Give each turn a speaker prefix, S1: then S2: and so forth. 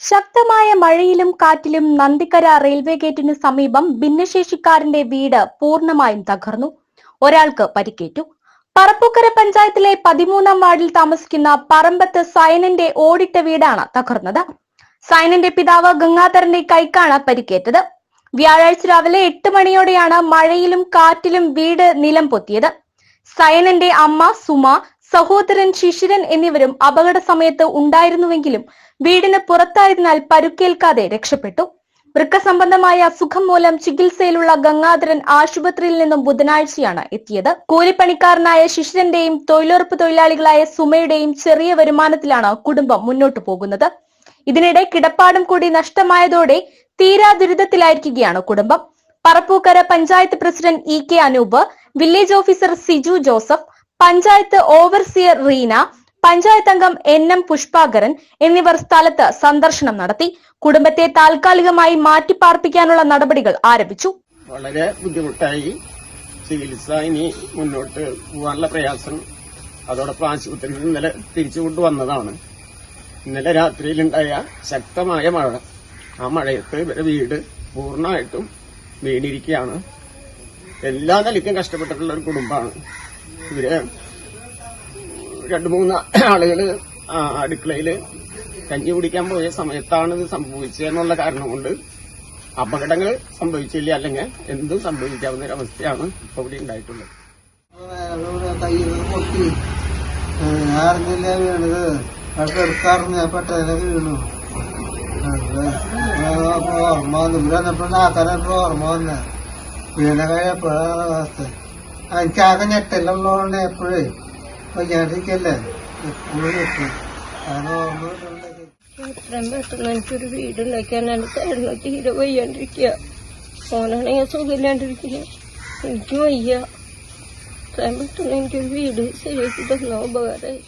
S1: ശക്തമായ മഴയിലും കാറ്റിലും നന്ദിക്കര റെയിൽവേ ഗേറ്റിന് സമീപം ഭിന്നശേഷിക്കാരന്റെ വീട് പൂർണമായും തകർന്നു. ഒരാൾക്ക് പരിക്കേറ്റു. പറപ്പൂക്കര പഞ്ചായത്തിലെ പതിമൂന്നാം വാർഡിൽ താമസിക്കുന്ന പറമ്പത്ത് സൈനന്റെ ഓടിട്ട വീടാണ് തകർന്നത്. സൈനന്റെ പിതാവ് ഗംഗാധരന്റെ കൈക്കാണ് പരിക്കേറ്റത്. വ്യാഴാഴ്ച രാവിലെ എട്ട് മണിയോടെയാണ് മഴയിലും കാറ്റിലും വീട് നിലം പൊത്തിയത്. സയനന്റെ അമ്മ സുമ സഹോദരൻ ശിശിരൻ എന്നിവരും അപകട സമയത്ത് ഉണ്ടായിരുന്നുവെങ്കിലും വീടിന് പുറത്തായതിനാൽ പരുക്കേൽക്കാതെ രക്ഷപ്പെട്ടു. വൃക്കസംബന്ധമായ അസുഖം മൂലം ചികിത്സയിലുള്ള ഗംഗാധരൻ ആശുപത്രിയിൽ നിന്നും ബുധനാഴ്ചയാണ് എത്തിയത്. കൂലിപ്പണിക്കാരനായ ശിശിരന്റെയും തൊഴിലുറപ്പ് തൊഴിലാളികളായ സുമയുടെയും ചെറിയ വരുമാനത്തിലാണ് കുടുംബം മുന്നോട്ടു പോകുന്നത്. ഇതിനിടെ കിടപ്പാടും കൂടി നഷ്ടമായതോടെ തീരാ ദുരിതത്തിലായിരിക്കുകയാണ് കുടുംബം. Parappukkara panchayat president E K Anoop village officer Siju Joseph panchayat overseer Reena panchayat അംഗം എൻ എം പുഷ്പാകരൻ എന്നിവർ സ്ഥലത്ത് സന്ദർശനം നടത്തി. കുടുംബത്തെ താൽക്കാലികമായി മാറ്റിപ്പാർപ്പിക്കാനുള്ള നടപടികൾ ആരംഭിച്ചു.
S2: വളരെ ബുദ്ധിമുട്ടായി ചികിത്സ ഇനി മുന്നോട്ട് പോകാനുള്ള പ്രയാസം അതോടൊപ്പം ആശുപത്രിയിൽ ഇന്നലെ തിരിച്ചു കൊണ്ടുവന്നതാണ് ഇന്നലെ രാത്രിയിലുണ്ടായ ശക്തമായ മഴ. ആ മഴയത്ത് ഇവരെ വീട് പൂർണമായിട്ടും വീണിരിക്കുകയാണ്. എല്ലാ നിലയ്ക്കും കഷ്ടപ്പെട്ടിട്ടുള്ള ഒരു കുടുംബമാണ്. ഇവർ രണ്ടു മൂന്ന് ആളുകൾ അടുക്കളയിൽ കഞ്ഞി കുടിക്കാൻ പോയ സമയത്താണ് ഇത് സംഭവിച്ചതെന്നുള്ള കാരണം കൊണ്ട് അപകടങ്ങൾ സംഭവിച്ചില്ല അല്ലെങ്കിൽ എന്തും സംഭവിക്കാവുന്ന ഒരു അവസ്ഥയാണ് ഇപ്പൊ ഇവിടെ ഉണ്ടായിട്ടുള്ളത്
S3: ഓർമ്മ വന്നു ഇവിടെ വന്നപ്പോഴാണ് ആക്കാനപ്പോ ഓർമ്മ വന്നേ വീണ കഴിയപ്പോഴാണ് അവസ്ഥ എനിക്കാകെ ഞെട്ടലുള്ളതുകൊണ്ട് എപ്പോഴേ? വയ്യാണ്ടിരിക്കല്ലേ എപ്പോഴും ഞെട്ടും അത് ഓർമ്മ
S4: എത്രയും പെട്ടെന്ന് എനിക്കൊരു വീടുണ്ടാക്കാൻ ആയിരുന്നു തീരെ വയ്യാണ്ടിരിക്കുക. ഫോനാണെങ്കിൽ സുഖമില്ലാണ്ടിരിക്കുക എനിക്ക് വയ്യ. എത്രയും പെട്ടെന്ന് എനിക്കൊരു വീട് ശരിയാക്കി തന്ന ഉപകാരമായി.